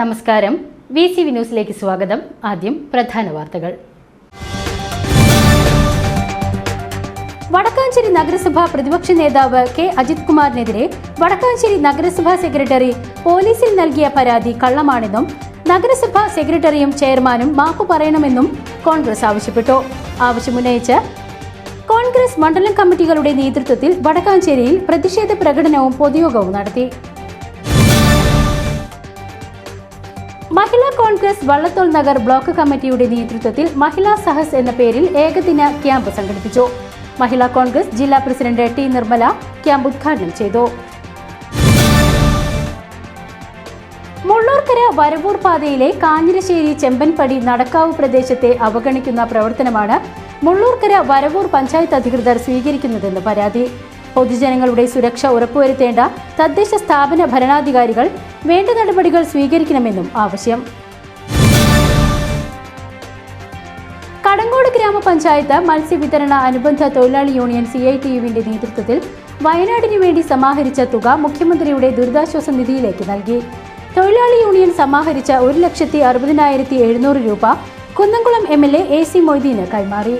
നമസ്കാരം. V C V ന്യൂസിലേക്ക് സ്വാഗതം. ആദ്യം പ്രധാന വാർത്തകൾ. വടക്കാഞ്ചേരി നഗരസഭാ പ്രതിപക്ഷ നേതാവ് കെ. അജിത് കുമാറിനെതിരെ വടക്കാഞ്ചേരി നഗരസഭാ സെക്രട്ടറി പോലീസിൽ നൽകിയ പരാതി കള്ളമാണെന്നും നഗരസഭാ സെക്രട്ടറിയും ചെയർമാനും മാപ്പു പറയണമെന്നും കോൺഗ്രസ് ആവശ്യപ്പെട്ടു. ആവശ്യമുന്നയിച്ച് കോൺഗ്രസ് മണ്ഡലം കമ്മിറ്റികളുടെ നേതൃത്വത്തിൽ വടക്കാഞ്ചേരിയിൽ പ്രതിഷേധ പ്രകടനവും പൊതുയോഗവും നടത്തി. മഹിളാ കോൺഗ്രസ് വള്ളത്തോൾ നഗർ ബ്ലോക്ക് കമ്മിറ്റിയുടെ നേതൃത്വത്തിൽ മഹിളാ സഹസ് എന്ന പേരിൽ ഏകദിന ക്യാമ്പ് സംഘടിപ്പിച്ചു. മഹിളാ കോൺഗ്രസ് ജില്ലാ പ്രസിഡന്റ് ടി നിർമ്മല ക്യാമ്പ് ഉദ്ഘാടനം ചെയ്തു. മുള്ളൂർക്കര വരവൂർ പാതയിലെ കാഞ്ഞിരശ്ശേരി ചെമ്പൻപടി നടക്കാവ് പ്രദേശത്തെ അവഗണിക്കുന്ന പ്രവർത്തനമാണ് മുള്ളൂർക്കര വരവൂർ പഞ്ചായത്ത് അധികൃതർ സ്വീകരിക്കുന്നതെന്ന് പരാതി. പൊതുജനങ്ങളുടെ സുരക്ഷ ഉറപ്പുവരുത്തേണ്ട തദ്ദേശ സ്ഥാപന ഭരണാധികാരികൾ വേണ്ട നടപടികൾ സ്വീകരിക്കണമെന്നും ആവശ്യം. കടങ്കോട് ഗ്രാമപഞ്ചായത്ത് മത്സ്യവിതരണ അനുബന്ധ തൊഴിലാളി യൂണിയൻ സി ഐ ടി യുവിന്റെ നേതൃത്വത്തിൽ വയനാടിനു വേണ്ടി സമാഹരിച്ച തുക മുഖ്യമന്ത്രിയുടെ ദുരിതാശ്വാസ നിധിയിലേക്ക് നൽകി. തൊഴിലാളി യൂണിയൻ സമാഹരിച്ച ഒരു ലക്ഷത്തി അറുപതിനായിരത്തി എഴുന്നൂറ് രൂപ Kunnamkulam M L A A C Moideen കൈമാറി.